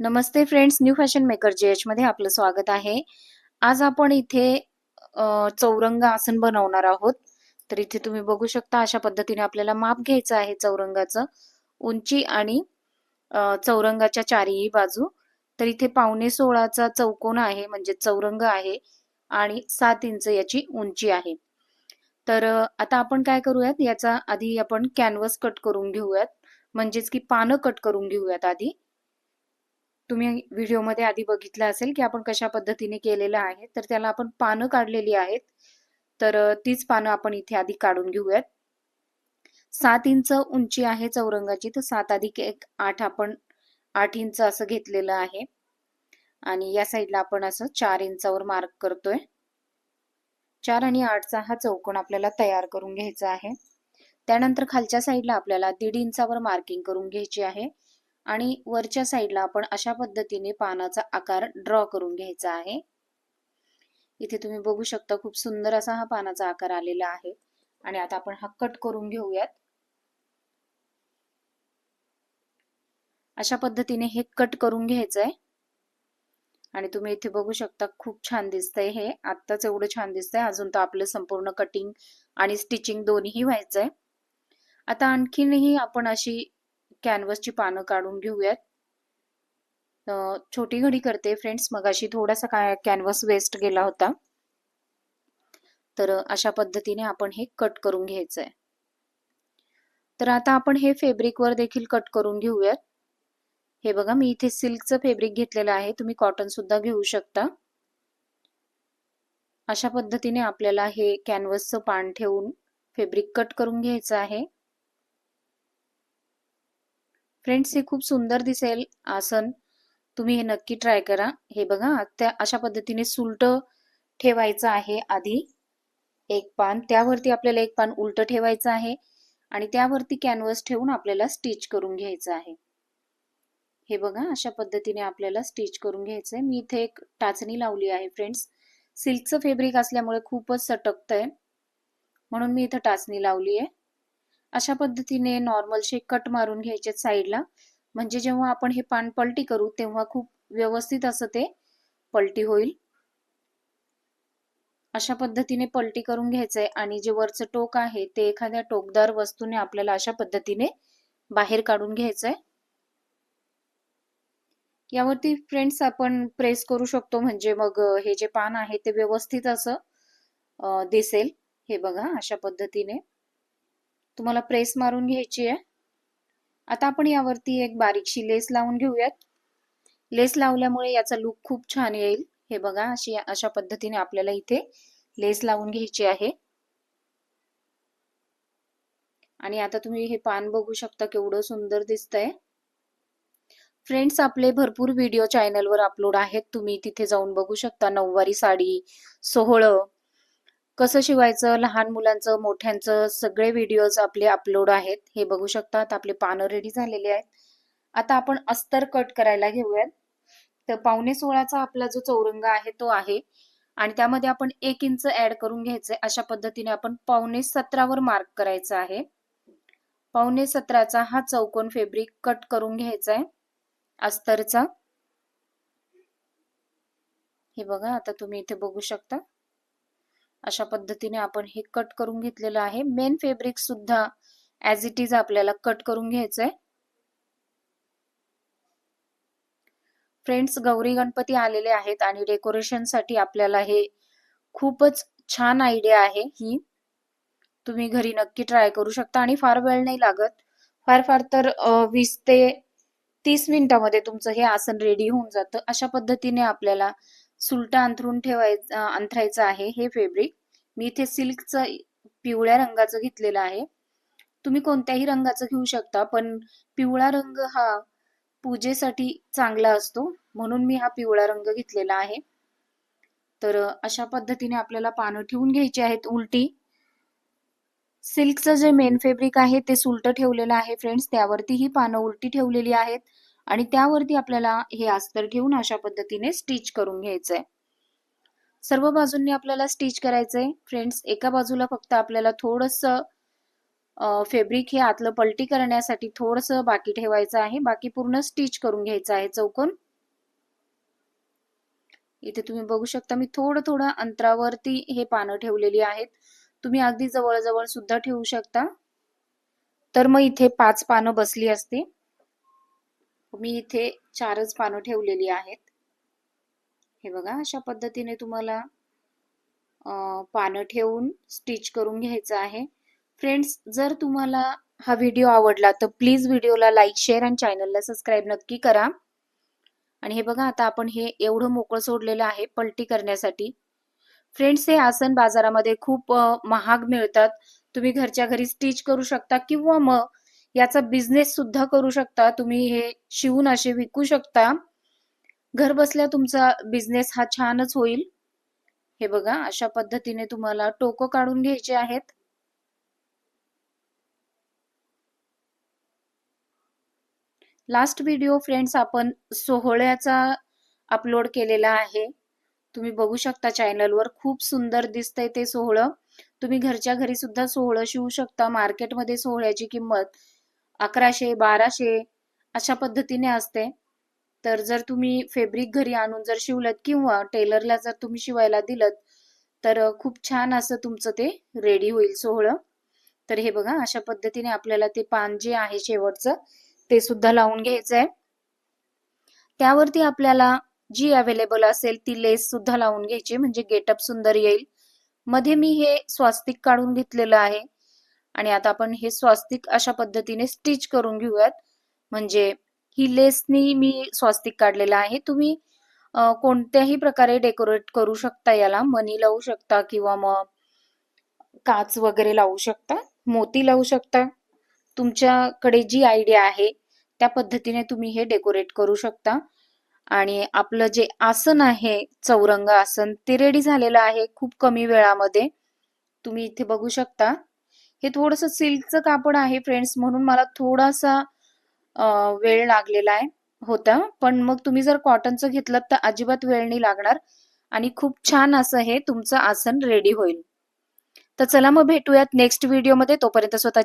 नमस्ते friends new fashion maker J H मध्ये आपलं स्वागत आहे. आज आपण इथे चौरंग आसन बनवणार आहोत. तर इथे तुम्ही बघू शकता अशा पद्धतीने आपल्याला माप घ्यायचं आहे चौरंगाचं. उंची आणि चौरंगाच्या चारही बाजू. तर इथे पावणे सोळाचा चौकोन आहे म्हणजे चौरंग आहे आणि सात इंच याची उंची आहे. तर आता आपण काय करूयात? याचा आधी आपण कॅनव्हस कट करून घेऊयात. म्हणजेच की पानं कट करून घेऊयात आधी. तुम्ही व्हिडिओमध्ये आधी बघितलं असेल की आपण कशा पद्धतीने केलेलं आहे तर त्याला आपण पानं काढलेली आहेत. तर तीच पानं आपण इथे आधी काढून घेऊयात. सात इंच उंची आहे चौरंगाची तर सात अधिक एक आठ आपण आठ इंच असं घेतलेलं आहे. आणि या साईडला आपण असं चार इंचावर मार्क करतोय. चार आणि आठचा हा चौकोन आपल्याला तयार करून घ्यायचा आहे. त्यानंतर खालच्या साईडला आपल्याला दीड इंचावर मार्किंग करून घ्यायची आहे. आणि वरच्या साईडला आपण अशा पद्धतीने पानाचा आकार ड्रॉ करून घ्यायचा आहे. इथे तुम्ही बघू शकता खूप सुंदर असा हा पानाचा आकार आलेला आहे. आणि आता आपण हा कट करून घेऊयात. अशा पद्धतीने हे कट करून घ्यायचंय. आणि तुम्ही इथे बघू शकता खूप छान दिसतंय हे. आत्ताच एवढं छान दिसतंय. अजून तर आपलं संपूर्ण कटिंग आणि स्टिचिंग दोन्ही व्हायचंय. आता आणखीनही आपण अशी कॅनव्हसची पानं काढून घेऊयात. छोटी घडी करते फ्रेंड्स. मगाशी थोडासा काय कॅनव्हस वेस्ट गेला होता. तर अशा पद्धतीने आपण हे कट करून घ्यायचं आहे तर आता आपण हे फेब्रिकवर देखील कट करून घेऊयात. हे बघा मी इथे सिल्कचं फेब्रिक घेतलेलं आहे. तुम्ही कॉटन सुद्धा घेऊ शकता. अशा पद्धतीने आपल्याला हे कॅनव्हसचं पान ठेवून फेब्रिक कट करून घ्यायचं आहे. फ्रेंड्स हे खूप सुंदर दिसेल आसन तुम्ही हे नक्की ट्राय करा. हे बघा त्या अशा पद्धतीने सुलट ठेवायचं आहे आधी. एक पान त्यावरती आपल्याला एक पान उलट ठेवायचं आहे आणि त्यावरती कॅनव्हस ठेवून आपल्याला स्टिच करून घ्यायचं आहे. हे बघा अशा पद्धतीने आपल्याला स्टिच करून घ्यायचंय. मी इथे एक टाचणी लावली आहे फ्रेंड्स सिल्कचं फेब्रिक असल्यामुळे खूपच सटकतंय. म्हणून मी इथं टाचणी लावली आहे अशा पद्धतीने नॉर्मल शेक कट मारून घ्यायचे साईडला म्हणजे जेव्हा आपण हे पान पलटी करू तेव्हा खूप व्यवस्थित असं ते पलटी होईल. अशा पद्धतीने पलटी करून घ्यायचंय आणि जे वरचं टोक आहे ते एखाद्या टोकदार वस्तूने आपल्याला अशा पद्धतीने बाहेर काढून घ्यायचंय. यावरती फ्रेंड्स आपण प्रेस करू शकतो म्हणजे मग हे जे पान आहे ते व्यवस्थित असं दिसेल. हे बघा अशा पद्धतीने. तुम्हाला प्रेस मारून घ्यायची आहे. आता आपण यावरती एक बारीकशी लेस लावून घेऊयात. लेस लावल्यामुळे याचा लुक खूप छान येईल. हे बघा अशी अशा पद्धतीने आपल्याला इथे लेस लावून घ्यायची आहे. आणि आता तुम्ही हे पान बघू शकता केवढं सुंदर दिसतंय. फ्रेंड्स आपले भरपूर व्हिडिओ चॅनलवर अपलोड आहेत. तुम्ही तिथे जाऊन बघू शकता नऊवारी साडी सोहळं कसं शिवायचं? लहान मुलांचं मोठ्यांचं सगळे व्हिडिओज आपले अपलोड आहेत. हे बघू शकतात. आपले पानं रेडी झालेले आहेत. आता आपण अस्तर कट करायला घेऊयात. तर पावणे सोळाचा आपला जो चौरंग आहे तो आहे. आणि त्यामध्ये आपण एक इंच ऍड करून घ्यायचंय. अशा पद्धतीने आपण पावणे सतरावर मार्क करायचा आहे. पावणे सतराचा हा चौकोन फेब्रिक कट करून घ्यायचा आहे अस्तरचा. हे बघा आता तुम्ही इथे बघू शकता. अशा पद्धतीने आपण हे कट करून घेतलेलं आहे. मेन फेब्रिक सुद्धा ऍज इट इज आपल्याला कट करून घ्यायचंय. फ्रेंड्स गौरी गणपती आलेले आहेत आणि डेकोरेशनसाठी आपल्याला हे खूपच छान आयडिया आहे ही. तुम्ही घरी नक्की ट्राय करू शकता आणि फार वेळ नाही लागत. फार फार तर वीस ते तीस मिनिटामध्ये तुमचं हे आसन रेडी होऊन जातं. अशा पद्धतीने आपल्याला सुलटा अंथरून ठेवायचं अंथरायचं आहे हे फेब्रिक मी इथे सिल्कचं पिवळ्या रंगाचं घेतलेलं आहे. तुम्ही कोणत्याही रंगाचं घेऊ शकता पण पिवळा रंग हा पूजेसाठी चांगला असतो. म्हणून मी हा पिवळा रंग घेतलेला आहे. तर अशा पद्धतीने आपल्याला पानं ठेवून घ्यायची आहेत उलटी. सिल्कचं जे मेन फेब्रिक आहे ते सुलट ठेवलेलं आहे फ्रेंड्स त्यावरती ही पानं उलटी ठेवलेली आहेत. आणि त्यावरती आपल्याला हे अस्तर ठेवून अशा पद्धतीने स्टिच करून घ्यायचंय. सर्व बाजूंनी आपल्याला स्टिच करायचंय. फ्रेंड्स एका बाजूला फक्त आपल्याला थोडस फेब्रिक हे आतलं पलटी करण्यासाठी थोडस बाकी ठेवायचं आहे. बाकी पूर्ण स्टिच करून घ्यायचं आहे चौकोन. इथे तुम्ही बघू शकता मी थोडं थोडं अंतरावरती हे पानं ठेवलेली आहेत. तुम्ही अगदी जवळजवळ सुद्धा ठेवू शकता. तर मग इथे पाच पानं बसली असती मी इथे चारच पानं ठेवलेली आहेत. हे बघा अशा पद्धतीने तुम्हाला पानं ठेवून स्टिच करून घ्यायचं आहे. फ्रेंड्स जर तुम्हाला हा व्हिडिओ आवडला तर प्लीज व्हिडिओला लाईक शेअर आणि चॅनलला सबस्क्राईब नक्की करा. आणि हे बघा आता आपण हे एवढं मोकळं सोडलेलं आहे पलटी करण्यासाठी. फ्रेंड्स हे आसन बाजारामध्ये खूप महाग मिळतात. तुम्ही घरच्या घरी स्टिच करू शकता किंवा मग याचा बिझनेस सुद्धा करू शकता. तुम्ही हे शिवून असे विकू शकता. घर बसल्या तुमचा बिझनेस हा छानच होईल. हे बघा अशा पद्धतीने तुम्हाला टोकं काढून घ्यायचे आहेत. लास्ट व्हिडिओ फ्रेंड्स आपण सोहळ्याचा अपलोड केलेला आहे. तुम्ही बघू शकता चॅनलवर खूप सुंदर दिसतंय ते सोहळं. तुम्ही घरच्या घरी सुद्धा सोहळं शिवू शकता. मार्केटमध्ये सोहळ्याची किंमत अकराशे बाराशे अशा पद्धतीने असते. तर जर तुम्ही फेब्रिक घरी आणून जर शिवलत किंवा टेलरला जर तुम्ही शिवायला दिलत तर खूप छान असं तुमचं ते रेडी होईल सोहळं. तर हे बघा अशा पद्धतीने आपल्याला ते पान जे आहे शेवटचं ते सुद्धा लावून घ्यायचं आहे त्यावरती आपल्याला जी अवेलेबल असेल ती लेस सुद्धा लावून घ्यायची म्हणजे गेटअप सुंदर येईल. मध्ये मी हे स्वास्तिक काढून घेतलेलं आहे. आणि आता आपण हे स्वास्तिक अशा पद्धतीने स्टिच करून घेऊयात. म्हणजे ही लेसनी मी स्वास्तिक काढलेला आहे. तुम्ही कोणत्याही प्रकारे डेकोरेट करू शकता याला. मनी लावू शकता किंवा मग काच वगैरे लावू शकता. मोती लावू शकता. तुमच्याकडे जी आयडिया आहे त्या पद्धतीने तुम्ही हे डेकोरेट करू शकता. आणि आपलं जे आसन आहे चौरंग आसन ते रेडी झालेलं आहे खूप कमी वेळामध्ये. तुम्ही इथे बघू शकता. हे थोडस सिल्कचं कापड आहे फ्रेंड्स म्हणून मला थोडासा वेळ लागलेला आहे होता. पण मग तुम्ही जर कॉटनचं घेतलं तर अजिबात वेळ नाही लागणार. आणि खूप छान असं हे तुमचं आसन रेडी होईल. तर चला मग भेटूयात नेक्स्ट व्हिडिओमध्ये तोपर्यंत स्वतःची